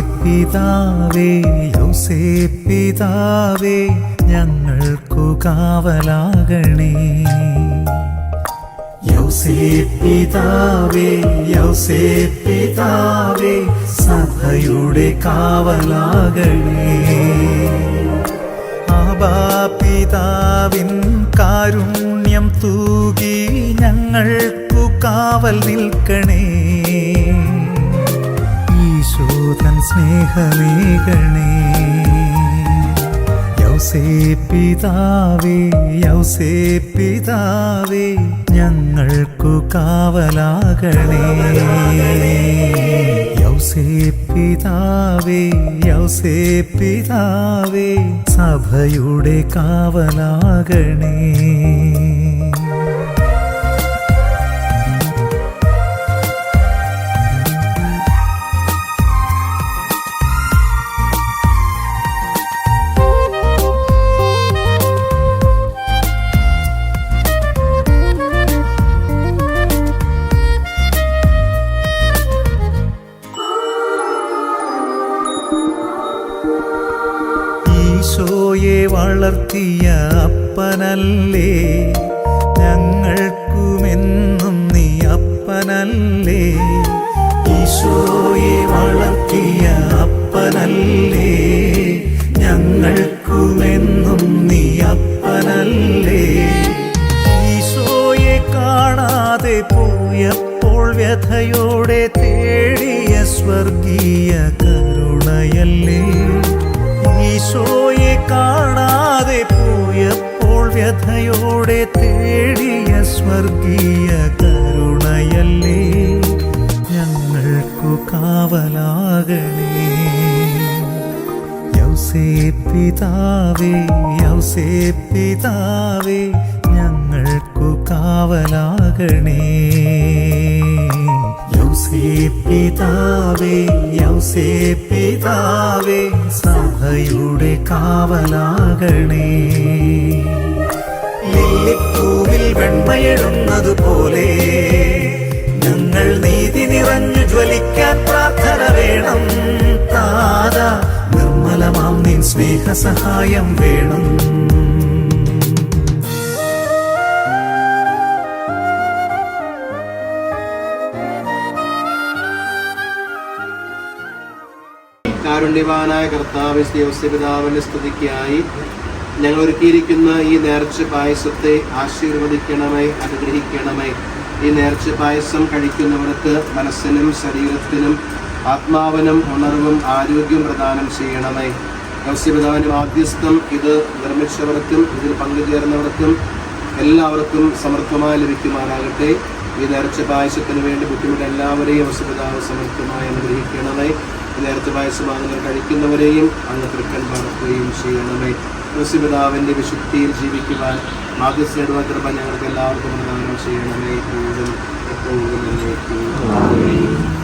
പിതാവേ യോസേ പിതാവേ ഞങ്ങൾക്കു കാവലാകണേ. യോസേ പിതാവേ സഭയുടെ കാവലാകണേ. ആബാ പിതാവിൻ കാരുണ്യം തൂകി ഞങ്ങൾക്കു കാവൽ നിൽക്കണേ. സ്നേഹമേകണേ. യൗസേ പിതാവേ യൗസേ പിതാവേ ഞങ്ങൾക്കു കാവലാകണേ. യൗസേ പിതാവേ യൗസേ പിതാവേ സഭയുടെ കാവലാകണേ. വളർത്തിയ അപ്പനല്ലേ? ഞങ്ങൾക്കുമെന്നും നീ അപ്പനല്ലേ? ഈശോയെ വളർത്തിയ അപ്പനല്ലേ? ഞങ്ങൾക്കുമെന്നും നീ അപ്പനല്ലേ? ഈശോയെ കാണാതെ പോയപ്പോൾ വ്യഥയോടെ തേടിയ സ്വർഗീയ കരുണയല്ലേ? ഈശോയെ കാണാതെ പോയപ്പോൾ വ്യഥയോടെ തേടിയ സ്വർഗീയ കരുണയല്ലേ? ഞങ്ങൾക്കു കാവലാകണേ. യൗസേ പിതാവേ യൗസേ പിതാവേ ഞങ്ങൾക്കു കാവലാകണേ. യൗസേ പിതാവേ യൗസേ പിതാവേ സഭയുടെ കാവലാകണേ. ലില്ലിപ്പൂവിൽ വെണ്മയിടുന്നത് പോലെ ഞങ്ങൾ നീതി നിറഞ്ഞു ജ്വലിക്കാൻ പ്രാർത്ഥന വേണം. താത നിർമ്മലമാം നിൻ സ്നേഹസഹായം വേണം. കാരുണ്യവാനായ കർത്താവ് ദേവസ്യപിതാവിന്റെ സ്തുതിക്കായി ഞങ്ങൾ ഒരുക്കിയിരിക്കുന്ന ഈ നേർച്ച പായസത്തെ ആശീർവദിക്കണമേ അനുഗ്രഹിക്കണമേ. ഈ നേർച്ച പായസം കഴിക്കുന്നവർക്ക് മനസ്സിനും ശരീരത്തിനും ആത്മാവിനും ഉണർവും ആരോഗ്യവും പ്രദാനം ചെയ്യണമേ. ദേവസ്യപിതാവിന്റെ മാധ്യസ്ഥം ഇത് നിർമ്മിച്ചവർക്കും ഇതിൽ പങ്കുചേർന്നവർക്കും എല്ലാവർക്കും സമർത്ഥമായി ലഭിക്കുമാറാകട്ടെ. ഈ നേർച്ച പായസത്തിന് വേണ്ടി ബുദ്ധിമുട്ട് എല്ലാവരെയും വസുപിതാവ് സമർത്ഥമായി അനുഗ്രഹിക്കണമേ. ഈ വയസ്സ് വാങ്ങുന്നവർ കഴിക്കുന്നവരെയും അങ്ങ് തൃക്കൻ പാർക്കുകയും ചെയ്യണമേ. വസുപിതാവിന്റെ വിശുദ്ധിയിൽ ജീവിക്കുവാൻ മാധ്യസ്ഥയുടെ കൃപ ഞങ്ങൾക്ക് എല്ലാവർക്കും പ്രദാനം ചെയ്യണമേ. എപ്പോഴും എപ്പോഴും.